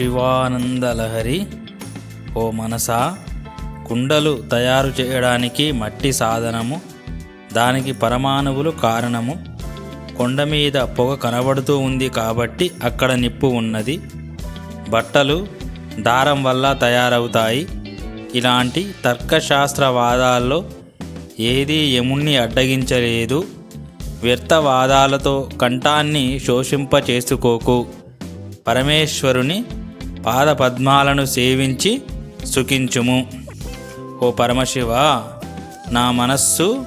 శివానందలహరి ఓ మనసా కుండలు తయారు చేయడానికి మట్టి సాధనము దానికి పరమాణువులు కారణము. కొండ మీద పొగ కనబడుతూ ఉంది కాబట్టి అక్కడ నిప్పు ఉన్నది. బట్టలు దారం వల్ల తయారవుతాయి. ఇలాంటి తర్కశాస్త్రవాదాల్లో ఏదీ యముణ్ణి అడ్డగించలేదు. వ్యర్థవాదాలతో కంఠాన్ని శోషింప చేసుకోకు పరమేశ్వరుని పాదపద్మాలను సేవించి సుఖించుము. ఓ పరమశివ నా మనస్సు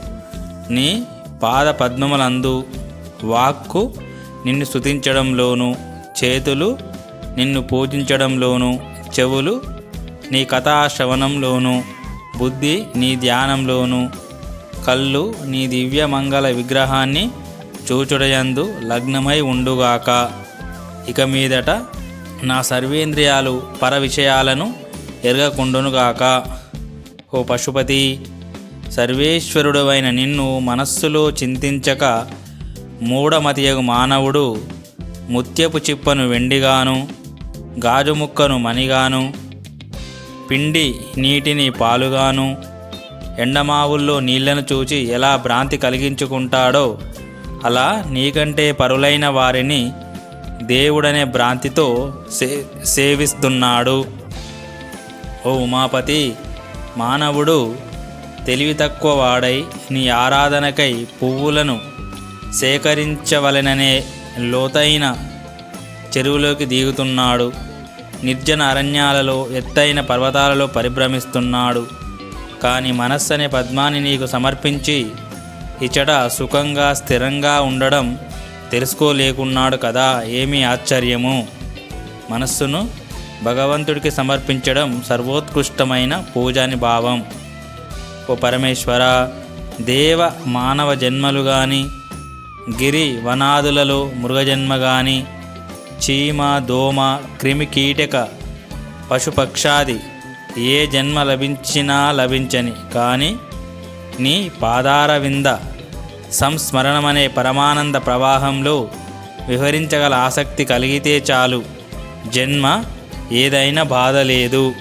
నీ పాదపద్మములందు వాక్కు నిన్ను స్థుతించడంలోను చేతులు నిన్ను పూజించడంలోను చెవులు నీ కథాశ్రవణంలోను బుద్ధి నీ ధ్యానంలోను కళ్ళు నీ దివ్యమంగళ విగ్రహాన్ని చూచుడయందు లగ్నమై ఉండుగాక. ఇక మీదట నా సర్వేంద్రియాలు పర విషయాలను ఎరగకుండునుగాక. ఓ పశుపతి సర్వేశ్వరుడవైన నిన్ను మనస్సులో చింతించక మూఢమతియగు మానవుడు ముత్యపు చిప్పను వెండిగాను గాజు ముక్కను మణిగాను పిండి నీటిని పాలుగాను ఎండమావుల్లో నీళ్ళను చూచి ఎలా భ్రాంతి కలిగించుకుంటాడో అలా నీకంటే పరులైన వారిని దేవుడనే భ్రాంతితో సే సేవిస్తున్నాడు. ఓ ఉమాపతి మానవుడు తెలివి తక్కువ వాడై నీ ఆరాధనకై పువ్వులను సేకరించవలెననే లోతైన చెరువులోకి దిగుతున్నాడు. నిర్జన అరణ్యాలలో ఎత్తైన పర్వతాలలో పరిభ్రమిస్తున్నాడు. కానీ మనస్సు అనే పద్మాన్ని నీకు సమర్పించి ఇచట సుఖంగా స్థిరంగా ఉండడం తెలుసుకోలేకున్నాడు కదా ఏమి ఆశ్చర్యము? మనస్సును భగవంతుడికి సమర్పించడం సర్వోత్కృష్టమైన పూజాని భావం. ఓ పరమేశ్వర దేవ మానవ జన్మలు కానీ గిరి వనాదులలో మృగజన్మ కానీ చీమ దోమ క్రిమి కీటక పశుపక్షాది ఏ జన్మ లభించినా లభించని కానీ నీ పాదార వింద సంస్మరణమనే పరమానంద ప్రవాహంలో వివరించగల ఆసక్తి కలిగితే చాలు. జన్మ ఏదైనా బాధ లేదు.